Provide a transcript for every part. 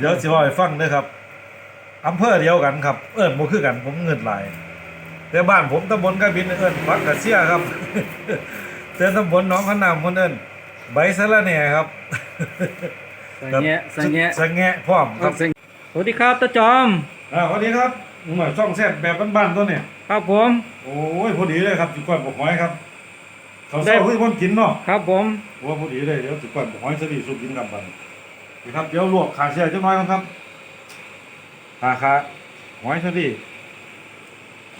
เดี๋ยวสิว่าให้ฟังเด้อครับอำเภอเดียวกันครับ เอิ้นบ่คือกันผมเงินหลายแต่บ้านผมตำบลกระบินเอิ้นฟักกระเสียครับแต่ตำบลหนองขนามเพิ่นเอิ้นใบสะระแหน่ครับสังเงะสังเงะสังแงะพร้อมครับสังสวัสดีครับตาจอมอ่าสวัสดีครับหน่อยช่องแซ่บแบบบ้านๆตัวเนี่ยครับผม โอ้ยพอดีเลยครับสิก้อยบ่หอยครับเขาได้เศร้าคือคนกินเนาะครับผมโอ้พอดีเลยเดี๋ยวสิก้อยบ่หอยสลีสุกกินกับบัด นี้นี่ครับเดี๋ยวลวกขาเสียจักหน่อยก่อนครับขาขาหอยสลี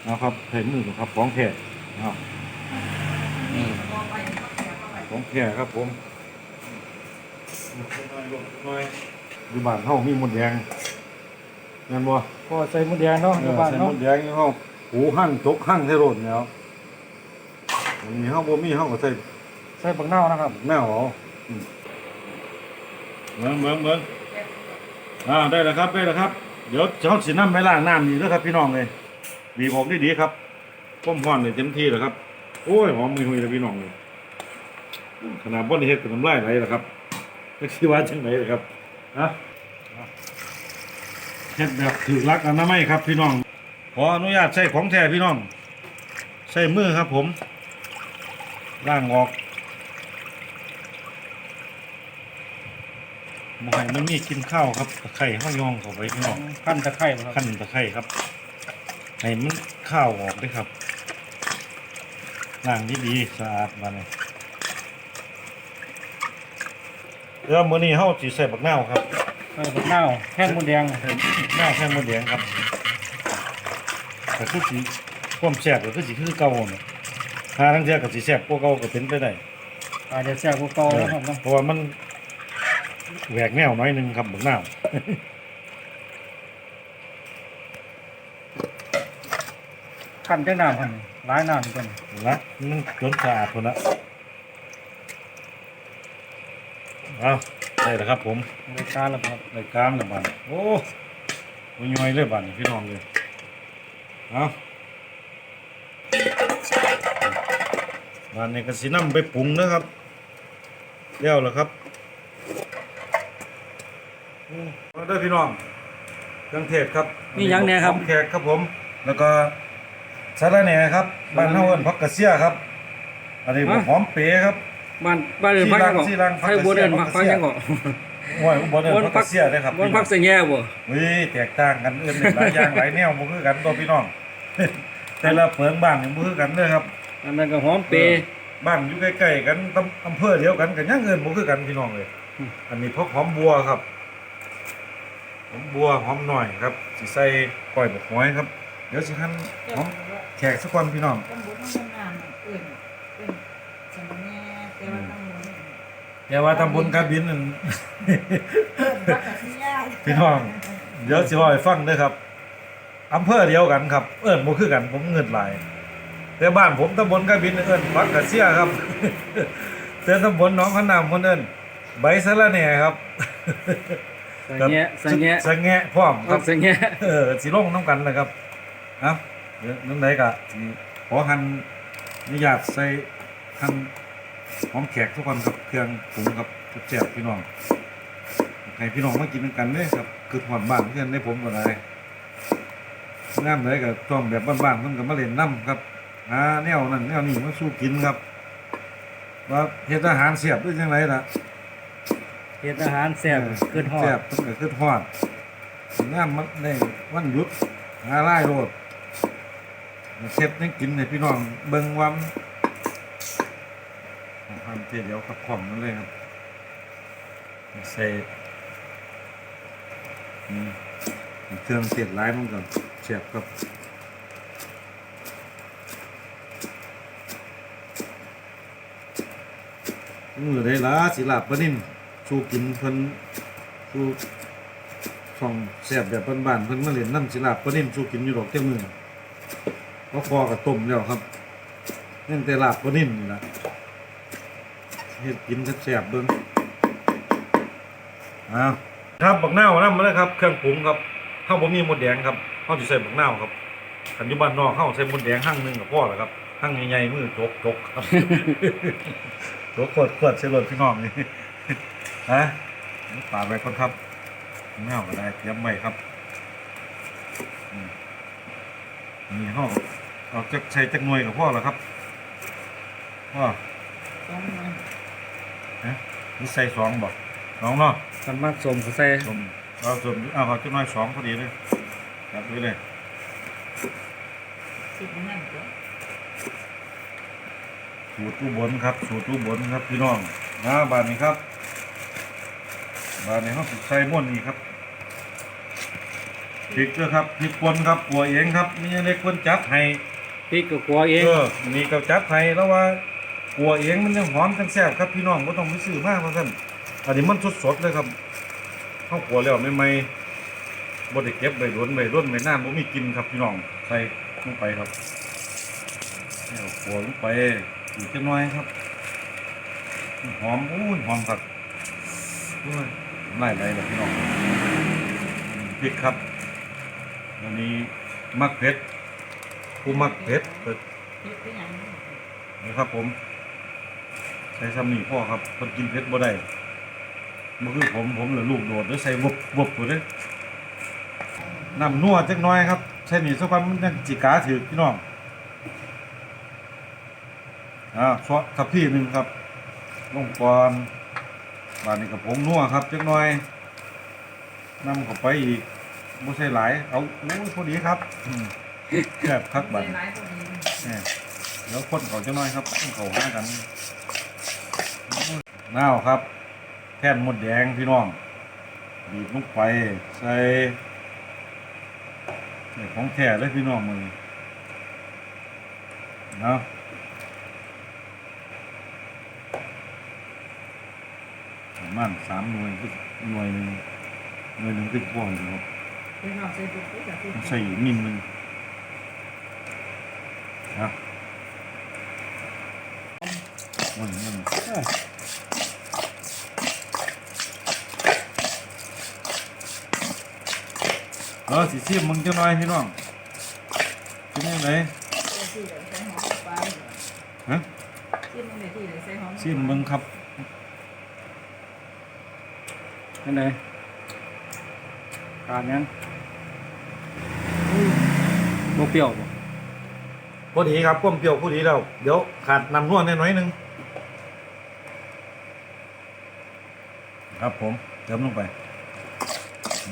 เอาครับใส่มือก่อนครับของแท้เอาของแท้ครับผมลวกหน่อยลวกหน่อยอยู่บ้านเฮามีหมดแดงแม่นบ่ก็ใส่หมดแดงเนาะเออยู่อบ้านใส่หเนาะมดแดงอยู่เฮาหูหั่นจกหั่นใส่รถแล้วอันนี้เฮาบ่มีเฮาก็ใส่ใส่บักนาวนะครับแมวเหรอ อืมเบิ่งเบิ่งเบิ่งอ่าได้แล้วครับได้แล้วครับ เดี๋ยวเจ้าสินำไปล้างน้ำนี่เด้อครับพี่น้องเลยบีผมได้ดีครับต้มฮ้อนได้เต็มที่แล้วครับ โอ้ยหอมมือหุยเลยพี่น้องเลยขนาดบ่ได้เฮ็ดกับน้ำลายไหลแล้วครับจักสิว่าจังไดล่ะครับฮะเฮ็ดแบบถูกหลักอนามัยครับพี่น้อง ขออนุญาตใช้ของแท้พี่น้อง ใช้มือครับผมล้างออก หมอยมันมีกินข้าวครับตะไคร่ข้าวยองเข้าไปพี่น้องขั้นตะไคร้บ่ครับขั้นตะไคร่ครับให้มันข้าวออกด้วยครับล้างดีๆสะอาดมาเลยเดี๋ยวมื้อนี้เฮาสิใส่บักนาวครับใส่บักนาวแท่นหมดแดงใส่นาวแค่มดแดงครับแต่คือสิความแซ่บก็คือสิคือเก่าเนี่ยถ้าทั้งเทื่อก็สิแซ่บกว่าเก่าก็เป็นไปได้อาจจะแซ่บกว่าเก่านะครับเนาะเพราะว่ามัน แหวกแนวน้อยหนึงครับบักนาวขั้นจังน้ำพันหลายน้ำกันละมันจนสะอาดคนละเอาได้แล้วครับผมรายการแล้วครับรายการแล้วบ้านโอ้โหย่อยเลยบ้านนี่พี่น้องเลยเอาบ้านนี้ก็สินำไปปรุงนะครับเลี้ยวแล้วครับอืม เอาด้อพี่น้องเครื่องเทศครับมีหยังแหน่ครับหอมแขกครับผม แล้วก็สาระแหน่ครับบ้านเฮาเอิ้นผักกระเสียครับ อันนี้หอมเป๋ครับ บ้านบ้านเดินพักยังก่อนสี่รังใครบัวเดินพักพักยังก่อนโอ้ยบ่เดินผักกระเสียเด้อครับวันพักใส่แง่บ่เฮ้ยแตกต่างกันเอื่นหลายอย่างหลายแนวบ่คือกันตัวพี่น้อง แต่ละเปิงบ้านนี่บ่คือกันเด้อครับ อันนั้นก็หอมเปรย์ บ้านอยู่ใกล้ๆกันตำอำเภอเดียวกันก็ยังเอิ้นบ่คือกันพี่น้องเลย อืม อันนี้พวกหอมบัวครับ หอมบัวหอมหน่อยครับสิใส่ก้อยบกหอยครับ เดี๋ยวสิหั่นหอมแขกสักคนพี่น้องตำบลน้องงามเอื่นเอื่นสำแง่แต่ว่าตำบลแต่ว่าตำบลกาบินนั่นเอื่นบักกะทิยาพี่น้องเดี๋ยวสิว่าให้ฟังเด้อครับอำเภอเดียวกันครับ เอิ้นบ่คือกันผมเงินหลายแต่บ้านผมตำบลกระบินเอิ้นฟักกระเสียครับแต่ตำบลหนองขนามเพิ่นเอิ้นใบสะระแหน่ครับ สังเงะสังเงะสังแงะพร้อมครับสังเงะเออสิลงน้ำกันนะครับเอ้าเดี๋ยวนั่นไหนก็สิขอหั่นอนุญาตใส่หั่นหอมแขกทุกคนครับเครื่องปรุงครับแซ่บๆพี่น้องให้พี่น้องมากินกันเด้อครับคือหอนบ้านเพื่อนได้ผมก็ได้งามเลยก็ช่วงแบบบ้านๆเพิ่นก็มาเล่นน้ำครับหาแนวนั้นแนวนี้มาสู้กินครับ ว่าเฮ็ดอาหารเสียบด้วยจังไรล่ะ เฮ็ดอาหารแซ่บขึ้นฮอแซ่ดบเพิ่นก็ขึ้นฮอดงามมันได้วันหยุดหาไล่โลดเฮ็ดให้กินให้พี่น้องเบิ่งว่ามันทำเทียเดียวกับของนั่นเลยครับใส่อืมเครื่องเสียดหลายมันก่อนเสียบครับมือได้ละสิลาบปลานิ่ม สู้กินเพิ่นสู้ส่องแซ่บแบบบ้านๆเพิ่นมาเล่นน้ำสิลาบปลานิ่มสู้กินอยู่ดอกเจ้ามือก็คอกับต้มแล้วครับนั่นแต่ลาบปลานิ่มนี่ล่ะเฮ็ดกินแซ่บๆเบิ่งอ้าวครับบักนาวนำมาแล้วครับ เครื่องปรุงครับเฮาบ่มีหมดแดงครับเฮาสิใส่บักนาวครับคันอยู่บ้านนอกเฮาใส่หมดแดงหั่งหนึงก็พอแล้วครับหั่งใหญ่ๆมือจกจกครับตัวขวดขวดเชลลพี่น้องนี่ ฮะปาดไปคนครับเงาก็ได้เตรียมไว้ครับอืมนี่ห้องเอาจักใช้จักหน่วยกับพ่อแล้วครับพ่อต้องมานี่ใส่สองบอกสองเนาะสันมากสมก็ใส่สมเอาสมเอาเขาจักหน่อยสองพอดีเลยจับไว้เลยสิบนั่นก็สูตรตู้บนครับ สูตรตู้บนครับพี่น้องนะบานนี้ครับ บานนี้เขาสิใส่ม่วนนี่ครับพริกเด้อครับพริกป่นครับปัวเองครับมีเล็กคนจับให้พริกกับกัวเองเออมีกับจับไทยแล้วว่ากัวเองมันยังหอมจังแซ่บครับพี่น้องบ่ต้องไปซื้อมาเพราะฉะนั้นอันนี้มันสดๆเลยครับข้าวกัวแล้วใหม่ๆบ่ได้เก็บใบล้วนใบล้วนใบน้ำบ่มีกินครับพี่น้องใส่ลงไปครับแล้วกัวลงไปอีกจักหน่อยครับ หอมอู้ยหอมครับโอ้ย ไล่ไหลเลยพี่น้องพริกครับ อันนี้มักเผ็ดผู้มักเผ็ดก็เฮ็ดเป็นหยังนะครับผม ใช้ซ้ำนี่พ่อครับคนกินเผ็ดบ่ได้บ่คือผมผมเหลือลูกโดดหรือใส่บวบบวบตัวเด้อน้ำนัวจักหน้อยครับ ใช่นี่สักวันมันยังจิกาถือพี่น้องอ่าซอสทับพี่หนึ่งครับลงก่อน บานนี้กับผงนัวครับจักหน้อยนำเข้าไปอีกบ่ใช่หลาย เอาโอ้ยพอดีครับอืมแซ่บคักบัดหลายๆคนนี้เนี่ยแล้วคนเขาจะน้อยครับต้องเขาห้ากันน้าวครับ แท่นหมดแดงพี่น้องบีบลงไปใส่ใส่ของแท้เลยพี่น้องมือเนาะประ มาณสามหน่วยคือหน่วยหนึ่งหน่วยหนึ่งคือพวงอยู่ครับเป็นเอาใส่ปุ๊บปุ๊บแบบที่ใส่อีกนิดนึงนะมันมันเออสิซีมมึงจะน้อยพี่น้องเป็นยังไงที่ใส่หอมปลาฮะที่มันในที่ใส่หอมซีมมึงครับ นั่นเลยการยังบ่เปรี้ยวบ่พอดีครับก้มเปรี้ยวพอดีแล้ว เดี๋ยวขาดน้ำนวดนิดหน่อยหนึง ครับผม เติมลงไป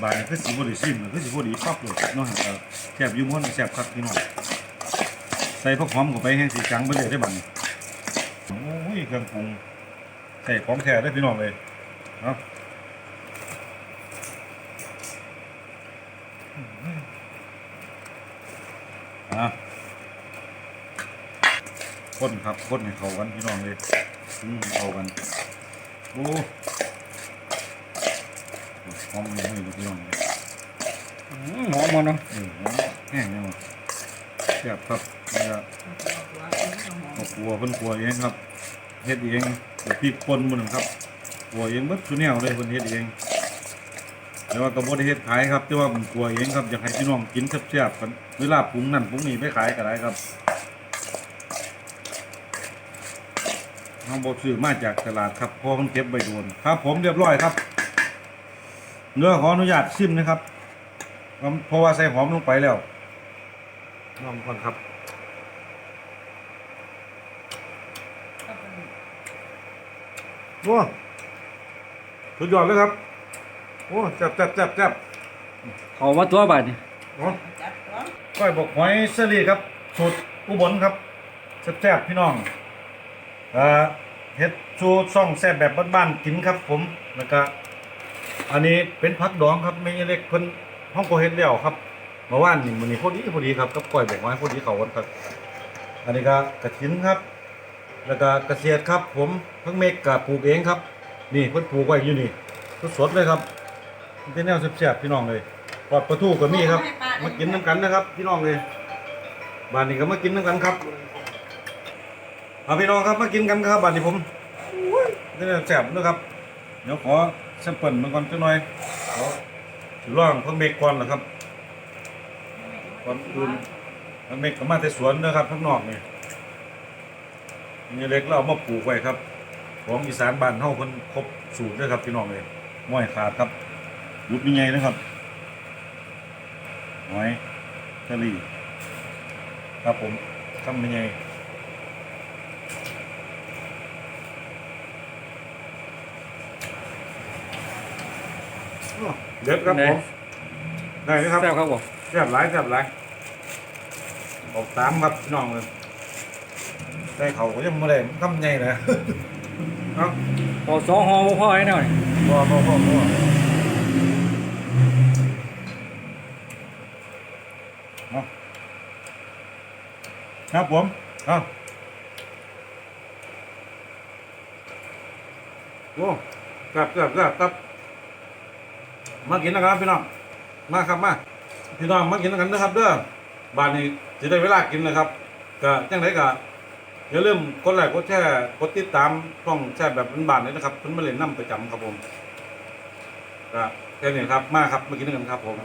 บานคือสีบริซิมคือสีบดีปั๊บเลยนาะครับแซ่บยุ่ม้วนแซ่บครับพี่น้องใส่พวกหอมเข้าไปแห้งสีจังไปเลยได้บัดนโอ้ยเครื่องปรุงใส่ของแท้ได้พี่น้องเลยเนาะ อะคนครับคนให้เข้ากันพี่น้องเลยอืมเข้ากันโอ้หอมเลยพี่น้องเลยอืมหอมมันเนาะเออแห้งยังวะแซ่บครับนี่ละตัวเองก็หอมเอาครัวเพิ่นครัวเองครับเฮ็ดเองแต่พริกป่นมันครับครัวเองเบิดซุแนวเลยเพิ่นเฮ็ดเอง แต่ว่าก็บ่ได้เฮ็ดขายครับแต่ว่าผมครัวเองครับอยากให้พี่น้องกินแซ่บๆกันเวลาปรุงนั่นปรุงนี่ไปขายก็ได้ครับเฮาบ่ซื้อมาจากตลาดครับเพอมันเก็บไว้โดนครับ ผมเรียบร้อยครับ เนื้อขออนุญาตชิมนะครับเพราะว่าใส่หอมลงไปแล้วลองก่อนครับโอ้สุดยอดเลยครับ โอ้แซ่บแซ่บแซ่บแซ่บเขาว่าตัวบาดนี่โอ้จับตัวก้อยบกหอยเสลีครับสูตรอุบลครับแซ่บแซ่บพี่น้องเอ่อเฮ็ดสูตรซ่องแซ่บแบบบ้านๆกินครับ ผมแล้วก็อันนี้เป็นผักดองครับไม่เล็กเพิ่นห้องโกเฮ็ดแล้วครับเมื่อวานนี่มื้อนี้พอดีพอดีครับกับก้อยบกหอยพอดีเข้ากันครับ อันนี้ก็กระถินครับ แล้วก็เกษตรครับ ผมเพิ่งเมกกับปลูกเองครับ นี่เพิ่นปลูกไว้อยู่นี่สดๆเลยครับ มันเป็นแนวแซ่บๆพี่น้องเลยปอดปลาทูก็มีครับ มากินน้ำกันนะครับ พี่น้องเลยบ้านนี้ก็มากินน้ำกันครับเอาพี่น้องครับมากินกันครับบ้านนี้ผมอุ้ยนี่แซ่บนะครับ เดี๋ยวขอแซมเปิลมาก่อนจังหน่อยขอสิลองเพิ่งเมกก่อนนะครับก่อนอื่นเพิ่งเมกก็มาแต่สวนนะครับข้างนอกนี่นี่เล็กเราเอามาปลูกไว้ครับ ของอีสานบ้านเฮาเพิ่นครบสูตรเด้อครับพี่น้องเลยม้อยขาดครับ ยุบยังไงนะครับหอยกะหรี่ครับผมทำยังไงเด็ดครับผมได้ไหมครับแซ่บครับผมแซ่บหลายแซ่บหลายออกตามครับพี่น้องเลยได้เขาก็ยังไม่ได้ทำไงนะเนาะพอสองห่อบ่พอไอ้หน่อยพอพอพอพอเอา ครับผมเอาโอ้กลับกลับกลับกลับมากินนะครับพี่น้อง มาครับมาพี่น้องมากินกันนะครับเด้อบ้านนี้จะได้เวลากินนะครับก็จังไรก็อย่าลืมกดไลค์กดแชร์กดติดตามช่องแชร์แบบบ้านๆนี้นะครับเพิ่นมาเล่นน้ำประจำครับผมก็แค่นี้ครับมาครับมากินกันครับผม